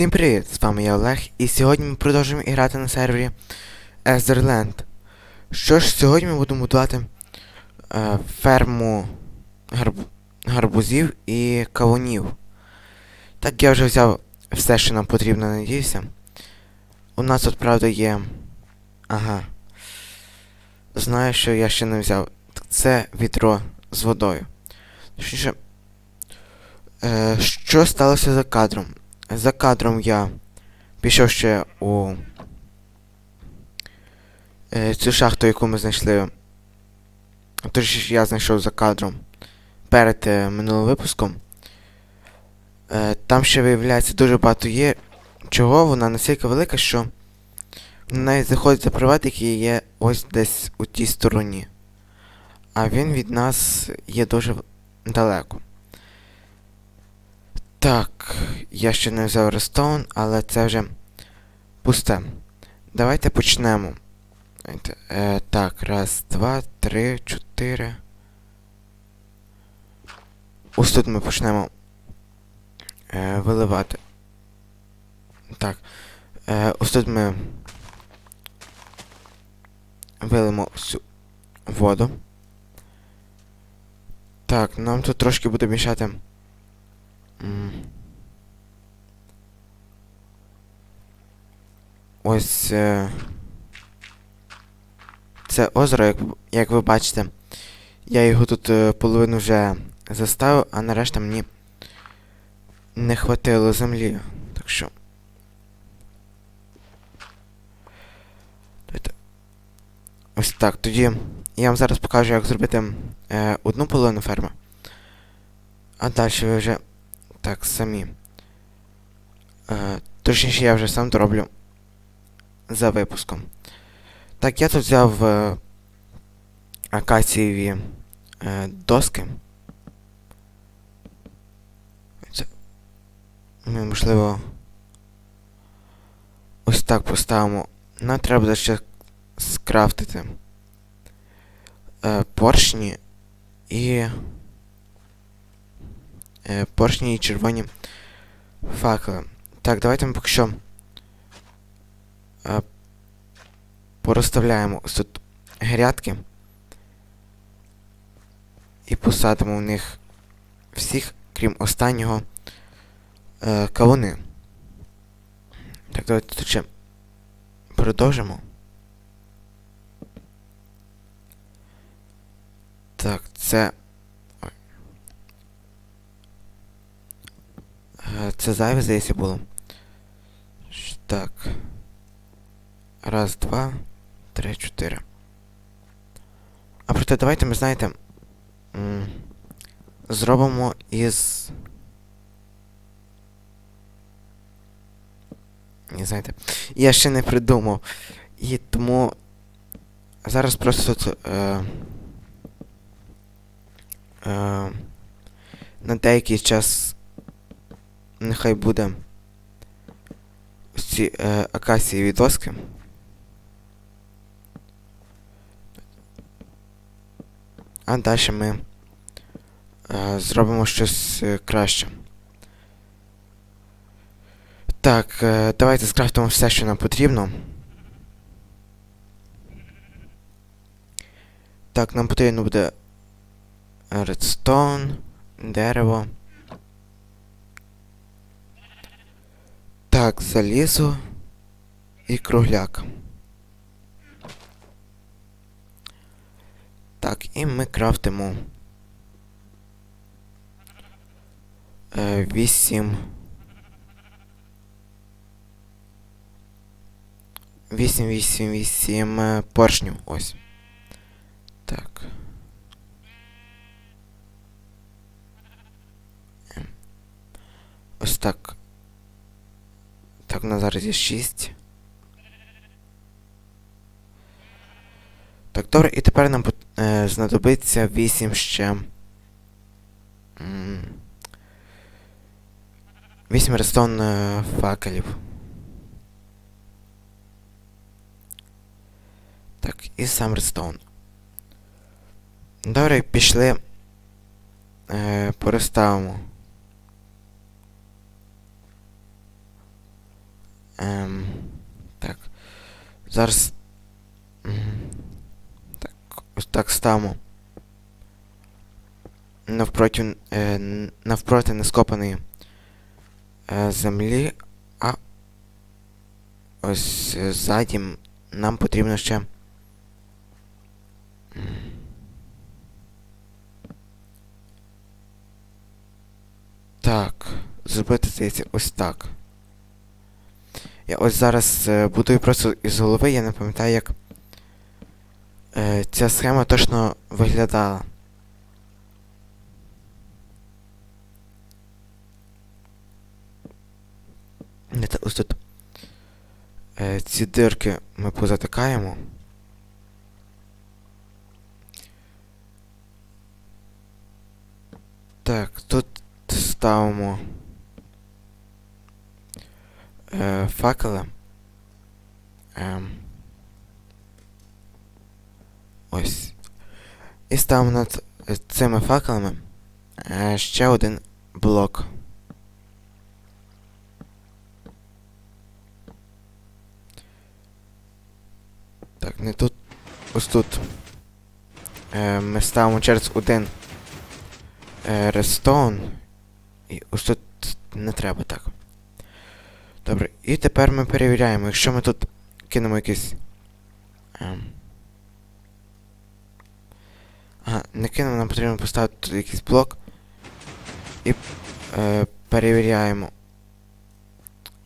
Всім привіт! З вами я Олег, і сьогодні ми продовжуємо грати на сервері Etherland. Що ж, сьогодні ми будемо будувати е, ферму гарб... гарбузів і кавунів. Так я вже взяв все, що нам потрібно, надіюся. У нас тут, правда, є. Ага. Знаю, що я ще не взяв. Це відро з водою. Точніше, е, що сталося за кадром? За кадром я пішов ще у е, цю шахту, яку ми знайшли. Тож я знайшов за кадром перед е, минулим випуском. Е, там ще виявляється дуже багато є. Чого вона настільки велика, що навіть заходить за приват, який є ось десь у тій стороні. А він від нас є дуже далеко. Так, я ще не взяв Рестон, але це вже пусте. Давайте почнемо. Е, так, раз, два, три, чотири. Ось тут ми почнемо е, виливати. Так. Е, ось тут ми вилимо всю воду. Так, нам тут трошки буде мішати. Ось е, це озеро, як, як ви бачите. Я його тут е, половину вже заставив, а нарешті мені не хватило землі. Так що. Ось так. Тоді я вам зараз покажу, як зробити е, одну половину ферми. А далі ви вже так самі. Е, точніше, я вже сам дороблю за випуском. Так, я тут взяв е, акацієві е, доски. Це ми, можливо, ось так поставимо. Нам треба буде ще скрафтити е, поршні і поршні і червоні факели. Так, давайте ми поки що е, порозставляємо ось тут грядки і посадимо в них всіх, крім останнього, е, кавуни. Так, давайте тут ще продовжимо. Так, це. Ой. Е, Це зайве, здається, було. Так. Раз, два, три, чотири. А проте давайте ми, знаєте. Зробимо із. Ні, знаєте. Я ще не придумав. І тому. Зараз просто тут. Е, е, на деякий час нехай буде ось ці е, акацієві доски. А далі ми е, зробимо щось е, краще. Так, е, давайте скрафтимо все, що нам потрібно. Так, нам потрібно буде редстоун, дерево. Так, залізо і кругляк. Так, і ми крафтимо. Е, вісім. Вісім, вісім, вісім е, поршнів. Ось. Так. Ось так. Так, у нас зараз є 6. Так, добре, і тепер нам е, знадобиться 8 ще. 8 рестон е, факелів. Так, і сам редстоун. Добре, пішли. Е, переставимо. Ем, так. Зараз. Так, ось так ставимо. Навпроти, е, навпроти нескопаної е, землі, а ось ззаді нам потрібно ще. Так, зробити здається ось так. Я ось зараз е, будую просто із голови, я не пам'ятаю, як е, ця схема точно виглядала. Не та- ось тут. Е, ці дирки ми позатикаємо. Так, тут ставимо е, факели. Ем. Ось. І ставимо над е, цими факелами е, ще один блок. Так, не тут. Ось тут. Е, ми ставимо через один е, редстоун. І ось тут не треба так. Добре, і тепер ми перевіряємо, якщо ми тут кинемо якийсь. Ем, ага, не кинемо, нам потрібно поставити тут якийсь блок. І е, перевіряємо.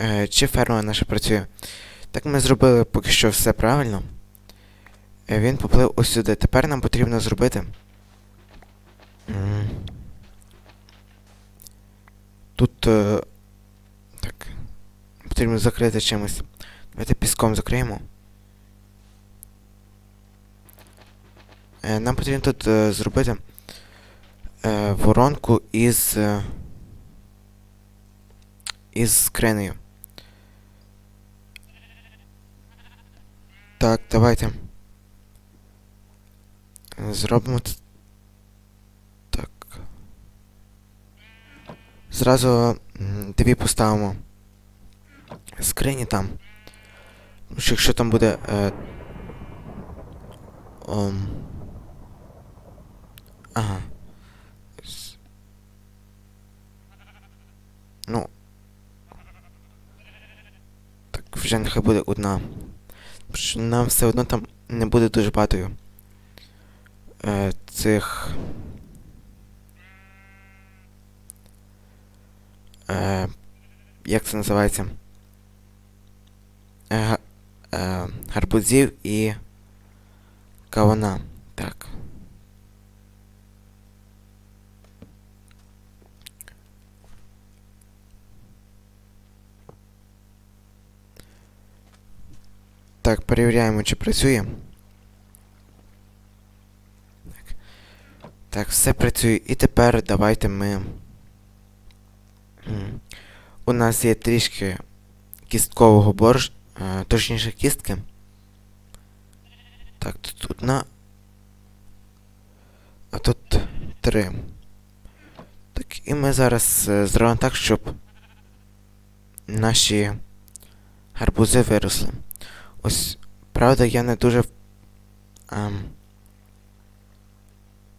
Е, чи ферма наша працює. Так ми зробили поки що все правильно. Е, він поплив ось сюди. Тепер нам потрібно зробити. Тут. Е, так. Потрібно закрити чимось. Давайте піском закриємо. Е, нам потрібно тут е, зробити е, воронку із. Е, із скринею. Так, давайте. Зробимо так. Зразу дві поставимо скрині там. Тому що якщо там буде. Е, ом, ага. Ну. Так, вже нехай буде одна. Нам все одно там не буде дуже багато е, цих. Е, як це називається? Е, е, гарбузів і кавуна. Так. Так, перевіряємо, чи працює. Так. Так, все працює. І тепер давайте ми. У нас є трішки кісткового борщ, точніше кістки. Так, тут одна. А тут три. Так, і ми зараз е, зробимо так, щоб наші гарбузи виросли. Ось, правда, я не дуже. Ем,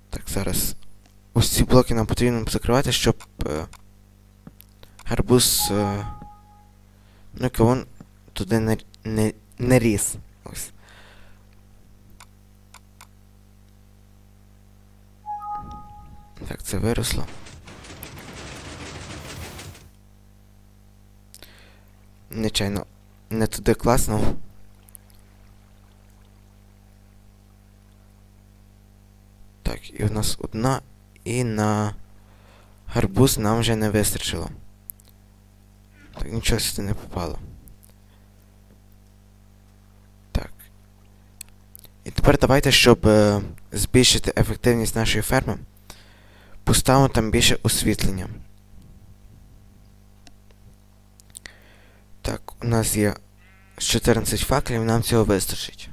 так, зараз. Ось ці блоки нам потрібно закривати, щоб е, гарбуз. Е, ну, і кавун туди не, не, не ріс. Ось. Так, це виросло. Нечайно. Не туди класно. Так, і у нас одна, і на гарбуз нам вже не вистачило. Так, нічого сюди не попало. Так. І тепер давайте, щоб е, збільшити ефективність нашої ферми, поставимо там більше освітлення. Так, у нас є 14 факелів, нам цього вистачить.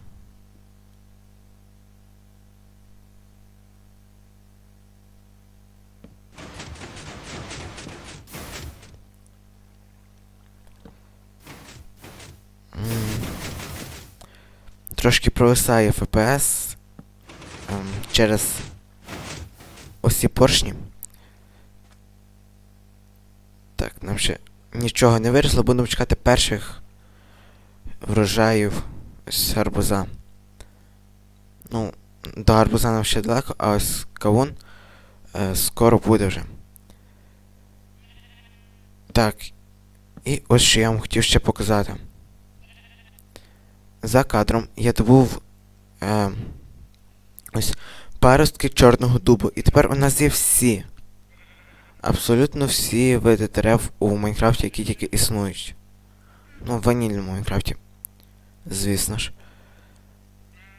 Трошки провисає FPS ем, через ось ці поршні. Так, нам ще нічого не виросло, будемо чекати перших врожаїв з гарбуза. Ну, до гарбуза нам ще далеко, а ось кавун е, скоро буде вже. Так. І ось що я вам хотів ще показати. За кадром я добув е, ось паростки чорного дубу. І тепер у нас є всі. Абсолютно всі види дерев у Майнкрафті, які тільки існують. Ну, в ванільному Майнкрафті. Звісно ж.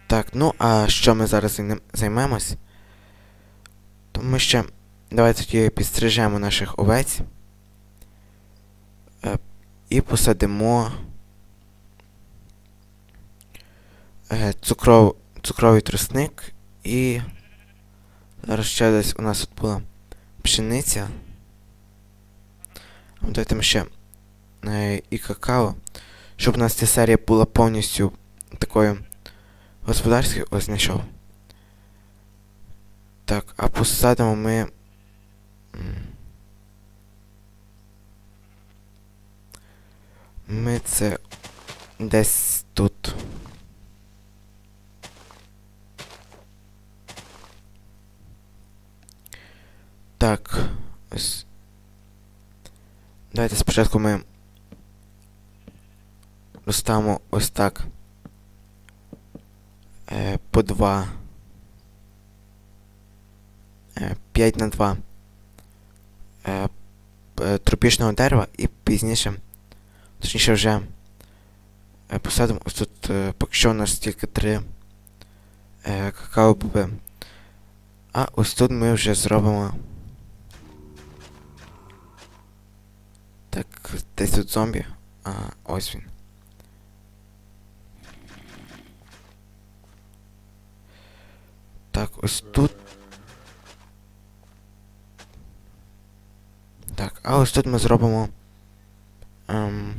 Так, ну а що ми зараз зайнем- займемось? То ми ще. Давайте тоді підстрижемо наших овець. Е, і посадимо. Е, цукров, цукровий тростник і. Зараз ще десь у нас тут була пшениця. Давайте ми ще е, і какао. Щоб у нас ця серія була повністю такою господарською, ось знайшов. Так, а посадимо ми. Ми це десь тут. Так, ось. Давайте спочатку ми розставимо ось так. Е, по 2. Е, 5 на 2. Е, е, тропічного дерева і пізніше. Точніше вже е, посадимо ось тут, е, поки що у нас тільки 3 е, какао боби. А ось тут ми вже зробимо. Так, десь тут зомбі. А, ось він. Так, ось тут. Так, а ось тут ми зробимо. Ем,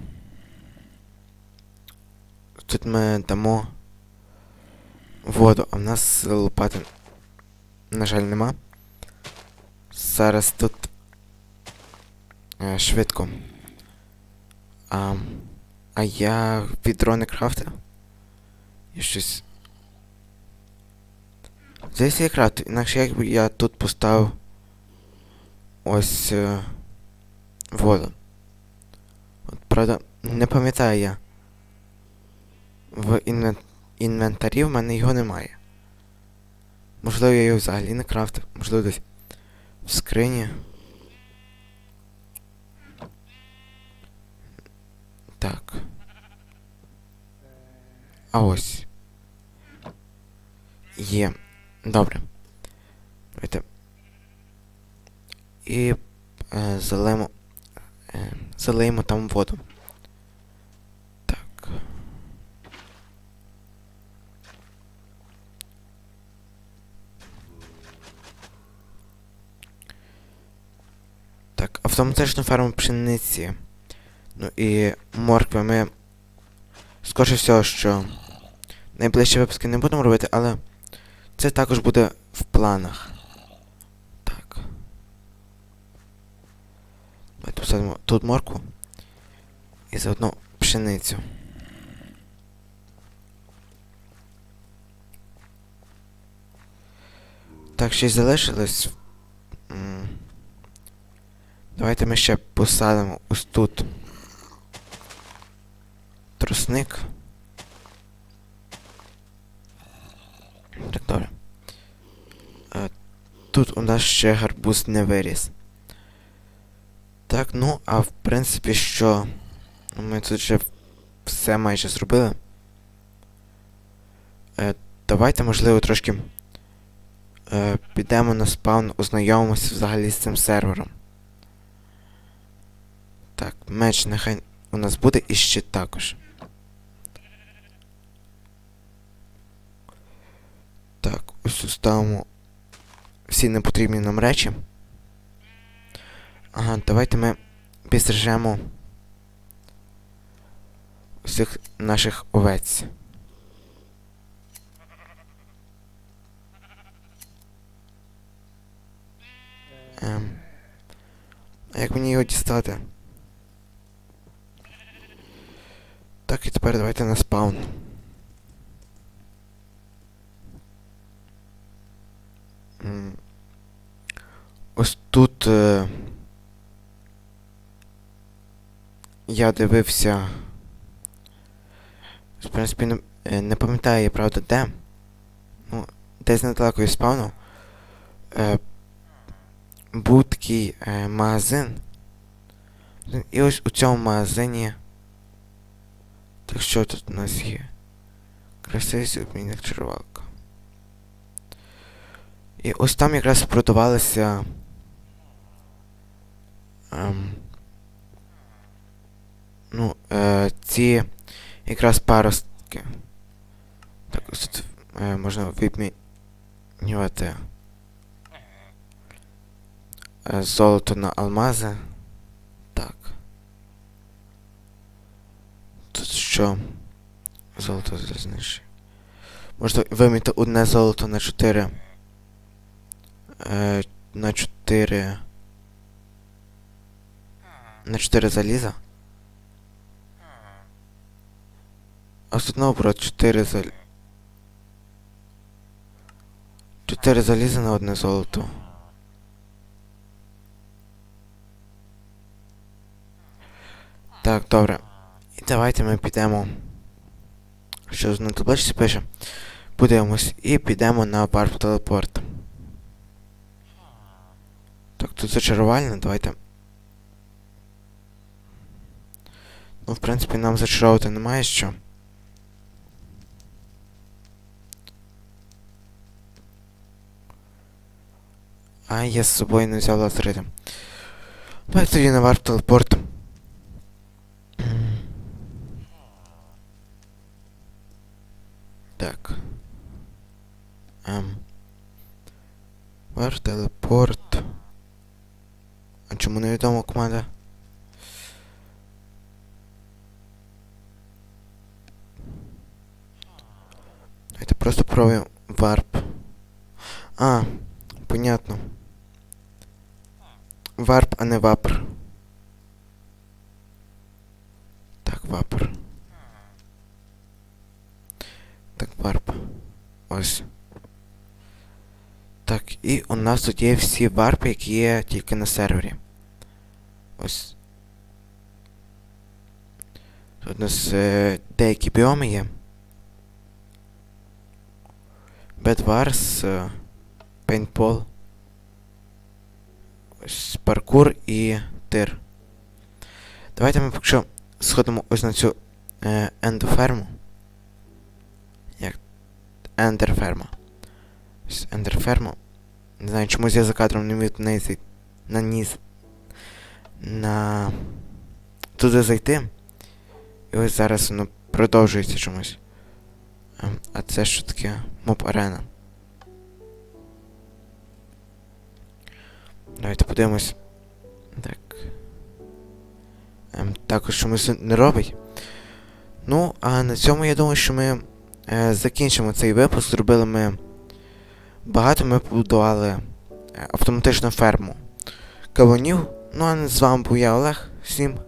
тут ми дамо воду, а в нас лопати, на жаль, нема. Зараз тут швидко. А, а я відро не крафтив. Я щось. Здається, я крафтив, інакше якби я тут поставив ось е, воду. От, правда, не пам'ятаю я. В інвен... інвентарі в мене його немає. Можливо, я його взагалі не крафтив, можливо десь в скрині. Так. А ось. Є. Добре. Давайте. І е, залимо. Е, залиємо там воду. Так. Так, автоматичну ферму пшениці. Ну і моркви ми. Скоріше всього, що найближчі випуски не будемо робити, але це також буде в планах. Так. Давайте посадимо тут моркву. І заодно пшеницю. Так, щось залишилось. Давайте ми ще посадимо ось тут. Тросник. Так, добре. Е, тут у нас ще гарбуз не виріс. Так, ну, а в принципі, що ми тут вже все майже зробили. Е, давайте, можливо, трошки е, підемо на спаун, ознайомимося взагалі з цим сервером. Так, меч нехай у нас буде і ще також. Ставимо всі непотрібні нам речі. Ага, давайте ми підстрижемо всіх наших овець. Ем. А як мені його дістати? Так, і тепер давайте на спаун. Ось тут. Е... Я дивився. В принципі, не, е, не пам'ятаю я, правда, де. Ну, десь недалеко від спавну. Е, був такий е, магазин. І ось у цьому магазині. Так що тут у нас є? Красивий обмінник червалка. І ось там якраз продавалися. Ем, ну, е, ці якраз паростки. Так, ось тут е, можна вимінювати е, золото на алмази. Так. Тут що? Золото знищує. Можна виміти одне золото на 4. Е, на 4. На 4 заліза. Тут наоборот 4 зал... 4 заліза на одне золото. Так, добре. І давайте ми підемо. Що на табличці пише? Подивимось і підемо на парк телепорт. Так, тут зачарувально, давайте. Ну, в принципі, нам зачаровувати немає що. А, я з собою не взяв лазерити. Давайте тоді на варп телепорт. Так. Ем. Варп телепорт. Чому невідома команда? Давайте просто пробуємо варп. А, понятно. Варп, а не вапр. Так, вапр. Так, варп. Ось. Так, і у нас тут є всі варпи, які є тільки на сервері. Ось. Тут у нас е, деякі біоми є. Бедварс, е, пейнтбол. Ось паркур і тир. Давайте ми поки що сходимо ось на цю е, ендоферму. Як ендерферма. Ось ендерферма. Не знаю, чомусь я за кадром не міг на низ. На туди зайти. І ось зараз воно продовжується чомусь. А це що таке? Моб арена. Давайте подивимось. Так. Ем, також чомусь не робить. Ну, а на цьому я думаю, що ми е, закінчимо цей випуск. Зробили ми багато ми побудували е, автоматичну ферму кавунів. Ну а з вами був я Олег. Всім